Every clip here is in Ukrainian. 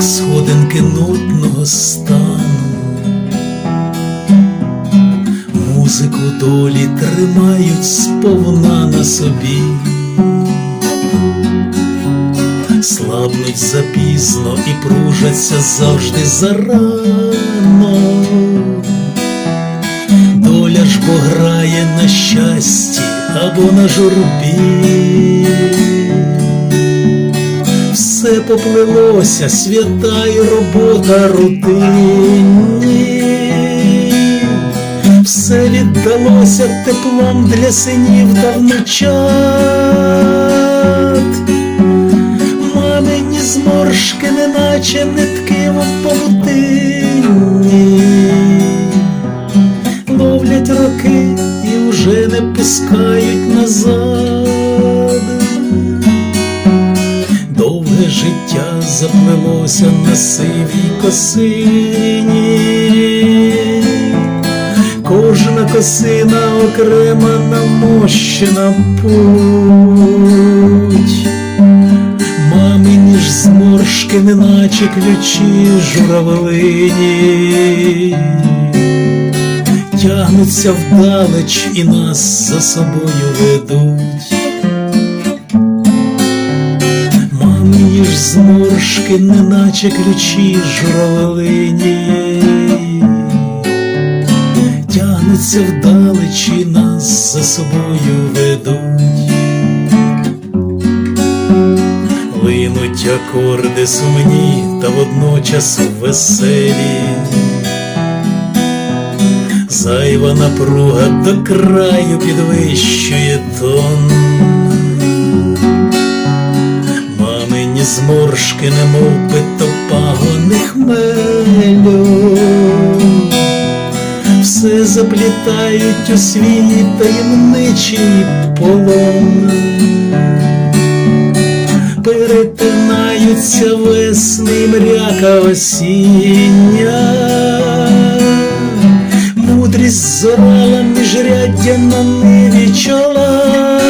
ознаки нудного стану. Музику долі тримають сповна на собі, слабнуть запізно і пружаться завжди зарано. Доля ж бо грає на щасті або на журбі. Все поплилося, свята й робота рутинні. Все віддалося теплом для синів та внучат. Мамині зморшки, неначе нитки в павутинні заплелося на сивій косині, кожна косина окрема намощена путь. Мамині ж зморшки, неначе ключі журавлині тягнуться вдалеч і нас за собою ведуть. Зморшки, неначе ключі журавлині, тягнуться вдалеч і нас за собою ведуть. Линуть акорди сумні та водночас веселі. Зайва напруга до краю підвищує тон. Мамині зморшки, немов питопагони хмелю. Все заплітають у свій таємничий полон. Перетинаються весни мряка осіння. Мудрість зорала міжряддя на ниві чола.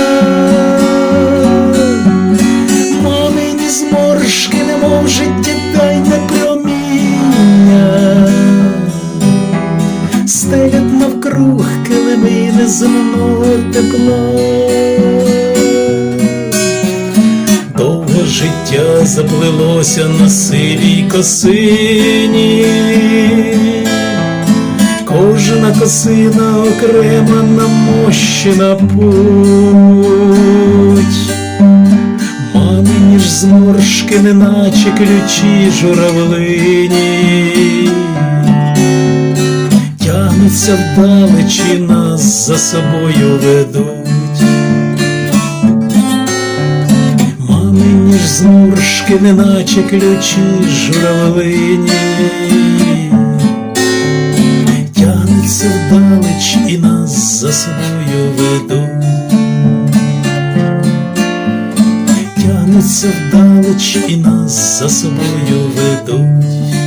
Стелять навкруг килими неземного тепла. Довго життя заплилося на сивій косині. Кожна косина окрема намощена путь. Мамині ж зморшки, неначе ключі журавлині. Тягнуться вдалеч і нас за собою ведуть. Мамині ж зморшки, неначе ключі журавлині. Тягнеться вдалеч і нас за собою ведуть. Тягнеться вдалеч і нас за собою ведуть.